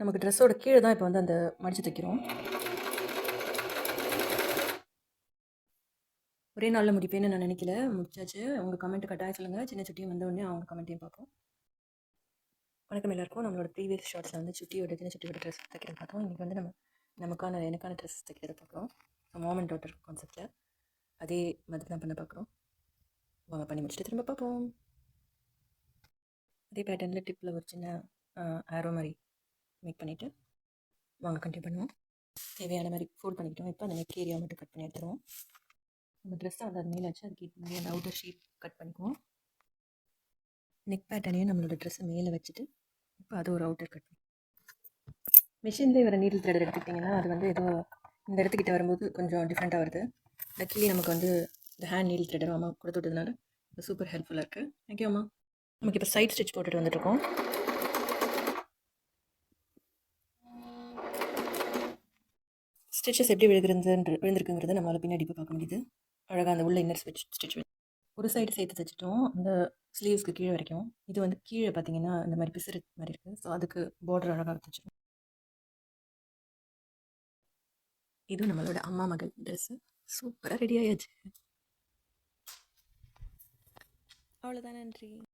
நமக்கு ட்ரெஸ்ஸோட கீழே தான் இப்போ வந்து அந்த மடித்து தைக்கிறோம். ஒரே நாளில் முடிப்பேன்னு நான் நினைக்கல. முடிச்சாச்சு. உங்கள் கமெண்ட் கட்டாயம் சொல்லுங்கள் சின்ன சுட்டியும் வந்தவொடனே அவங்க கமெண்ட்டையும் பார்ப்போம். வணக்கம் எல்லாருக்கும். நம்மளோட ப்ரீவியஸ் ஷார்ட்ஸில் வந்து சுட்டியோட சின்ன சுட்டியோட ட்ரெஸ் தைக்கிறது பார்த்தோம் இன்றைக்கி வந்து நம்ம நமக்கான எனக்கான ட்ரெஸ் தைக்கிறத பார்க்குறோம். மாம் அண்ட் டாட்டர் கான்செப்டில் அதே மாதிரி தான் பண்ண பார்க்குறோம். வாங்க பண்ணி முடிச்சுட்டு திரும்ப பார்ப்போம். அதே பேட்டர்னில் டிப்பில் ஒரு சின்ன ஆரோ மாதிரி மேக் பண்ணிவிட்டு வாங்க கண்டினியூ பண்ணுவோம். தேவையான மாதிரி ஃபோல்ட் பண்ணிக்கிட்டோம். இப்போ அந்த நெக் ஏரியா மட்டும் கட் பண்ணி எடுத்துருவோம். நம்ம ட்ரெஸ்ஸை வந்து அது மேலே வச்சு அதுக்கு மாதிரி அந்த அவுட்டர் ஷீட் கட் பண்ணிக்குவோம். நெக் பேட்டர்னையும் நம்மளோட ட்ரெஸ்ஸை மேலே வச்சுட்டு இப்போ அது ஒரு அவுட்டர் கட் மிஷின்லேயே வர நீடில் த்ரெட் எடுத்துக்கிட்டிங்கன்னா அது வந்து ஏதோ இந்த இடத்துக்கிட்ட வரும்போது கொஞ்சம் டிஃப்ரெண்ட்டாக வருது. லக்கிலி நமக்கு வந்து இந்த ஹேண்ட் நீடில் த்ரெட் அம்மா கொடுத்து விட்டதுனால சூப்பர் ஹெல்ப்ஃபுல்லாக இருக்குது தேங்க்யூ அம்மா. நமக்கு இப்போ சைட் ஸ்டிச் போட்டுட்டு வந்துட்டுருக்கோம். ஸ்டிச்சஸ் எப்படி விழுகிறது விழுந்திருக்குங்கிறது நம்மளால் பின்னாடி இப்போ பார்க்க முடியுது. அழகாக அந்த உள்ள இன்னர் ஸ்டிச் ஸ்டிச் ஒரு சைடு சேர்த்து தைச்சிட்டோம் அந்த ஸ்லீவ்ஸ்க்கு கீழே வரைக்கும். இது வந்து கீழே பார்த்தீங்கன்னா இந்த மாதிரி பிசுறு மாதிரி இருக்குது ஸோ அதுக்கு பார்டர் அழகாக தைச்சிடும் இது நம்மளோட அம்மா மகள் ட்ரெஸ்ஸு சூப்பராக ரெடி ஆயாச்சு. அவ்வளோதான் நன்றி.